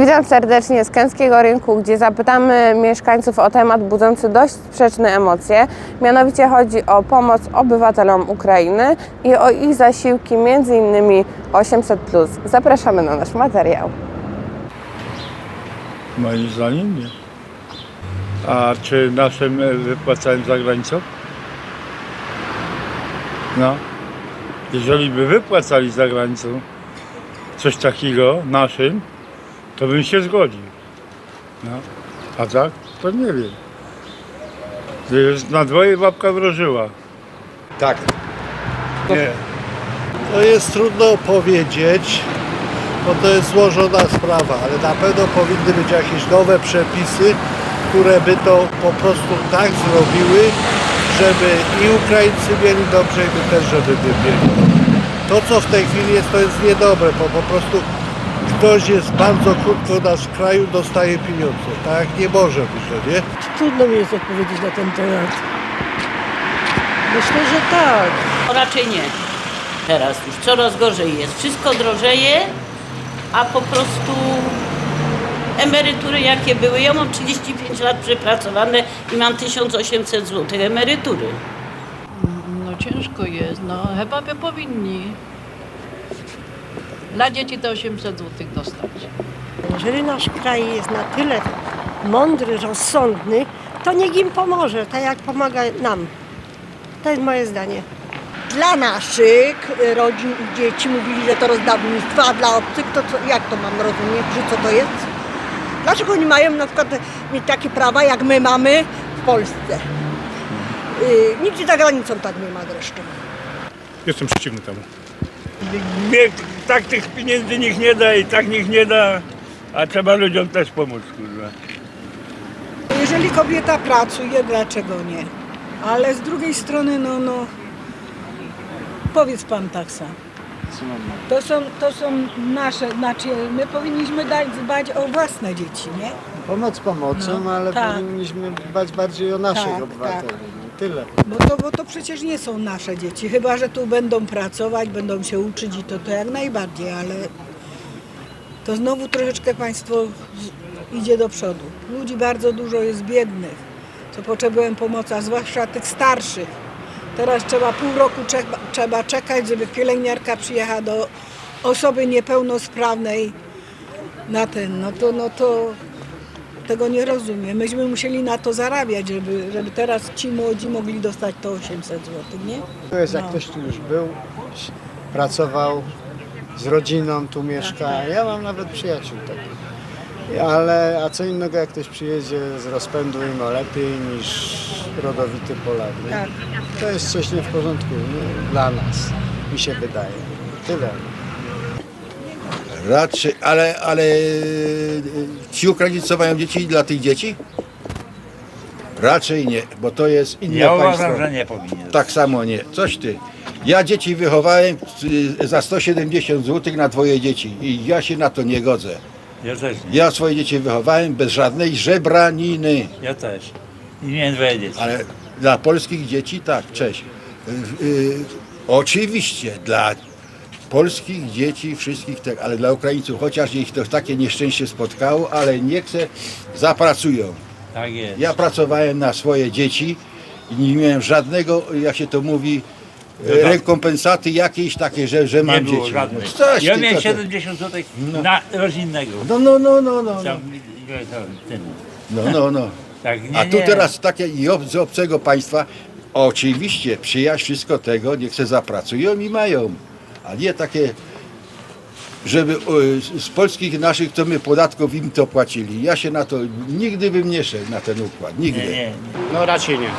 Witam serdecznie z Kęskiego Rynku, gdzie zapytamy mieszkańców o temat budzący dość sprzeczne emocje. Mianowicie chodzi o pomoc obywatelom Ukrainy i o ich zasiłki, m.in. 800. Zapraszamy na nasz materiał. Moim zdaniem nie. A czy naszym e, wypłacają za granicą? No. Jeżeli by wypłacali za granicą coś takiego naszym, to bym się zgodził. No. A tak? To nie wiem. Wiesz, Na dwoje babka wróżyła. Tak. Nie. To jest trudno powiedzieć, bo to jest złożona sprawa, ale na pewno powinny być jakieś nowe przepisy, które by to po prostu tak zrobiły, żeby i Ukraińcy mieli dobrze, i my też, żeby mieli dobrze. To, co w tej chwili jest, to jest niedobre, bo po prostu ktoś jest bardzo krótko nasz kraju, dostaje pieniądze. Tak nie może być, nie? Trudno mi jest odpowiedzieć na ten temat. Myślę, że tak. No Raczej nie. Teraz już coraz gorzej jest. Wszystko drożeje, a po prostu emerytury jakie były. Ja mam 35 lat przepracowane i mam 1800 zł emerytury. No ciężko jest, no chyba by powinni. Dla dzieci to 800 zł dostać. Jeżeli nasz kraj jest na tyle mądry, rozsądny, to niech im pomoże, tak jak pomaga nam. To jest moje zdanie. dla naszych rodzin i dzieci mówili, że to rozdawnictwo, a dla obcych to co, jak to mam rozumieć, że co to jest? Dlaczego oni mają na przykład mieć takie prawa, jak my mamy w Polsce? Yy, nigdzie za granicą tak nie ma zresztą. Jestem przeciwny temu. Nie, tak tych pieniędzy nikt nie da i tak nikt nie da, a trzeba ludziom też pomóc, kurwa. Jeżeli kobieta pracuje, dlaczego nie? Ale z drugiej strony, no, no, powiedz pan tak sam. To są, to są nasze, znaczy my powinniśmy dać, dbać o własne dzieci, nie? Pomoc pomocą, No, ale tak. powinniśmy dbać bardziej o naszych Tak, obywateli. tak. No, Tyle. Bo to, bo to przecież nie są nasze dzieci, chyba że tu będą pracować, będą się uczyć i to, to jak najbardziej, ale to znowu troszeczkę państwo z- idzie do przodu. Ludzi bardzo dużo jest biednych, co potrzebują pomocy, a zwłaszcza tych starszych. Teraz trzeba pół roku trzeba, trzeba czekać, żeby pielęgniarka przyjechała do osoby niepełnosprawnej na ten, no to, no to tego nie rozumiem. Myśmy musieli na to zarabiać, żeby, żeby teraz ci młodzi mogli dostać to 800 zł, nie? To jest jak No. ktoś tu już był, pracował z rodziną, tu mieszka. Ja mam nawet przyjaciół takich. Ale, a co innego jak ktoś przyjedzie z rozpędu i ma lepiej niż rodowity Polak. nie? Tak. To jest coś nie w porządku nie? dla nas, mi się wydaje. Tyle. Raczej, ale, ale y, ci Ukraińcy co mają dzieci dla tych dzieci? Raczej nie, bo to jest inne Ja państwo. uważam, że nie powinien. Tak samo nie. Coś ty. Ja dzieci wychowałem y, za 170 zł na twoje dzieci i ja się na to nie godzę. Ja też nie. Ja swoje dzieci wychowałem bez żadnej żebraniny, Ja też. I dzieci. ale dla polskich dzieci tak, cześć. Y, y, oczywiście dla polskich dzieci, wszystkich, tak, ale dla Ukraińców, chociaż ich to takie nieszczęście spotkało, ale nie chcę, zapracują. Tak jest. Ja pracowałem na swoje dzieci i nie miałem żadnego, jak się to mówi, e, Dodatku. rekompensaty jakiejś takiej, że, że mam dzieci. No coś ja ty, miałem co ty. 70 zł na rodzinnego. No, no, no, no, no. No, no, no. no. Tak, nie, A tu nie. teraz takie i ob, z obcego państwa, oczywiście przyjaźń wszystko tego, niech se zapracują i mają. A nie takie, żeby e, z polskich naszych, to my podatków im to płacili. Ja się na to, nigdy bym nie szedł na ten układ, nigdy. Nie, nie, nie. No raczej nie.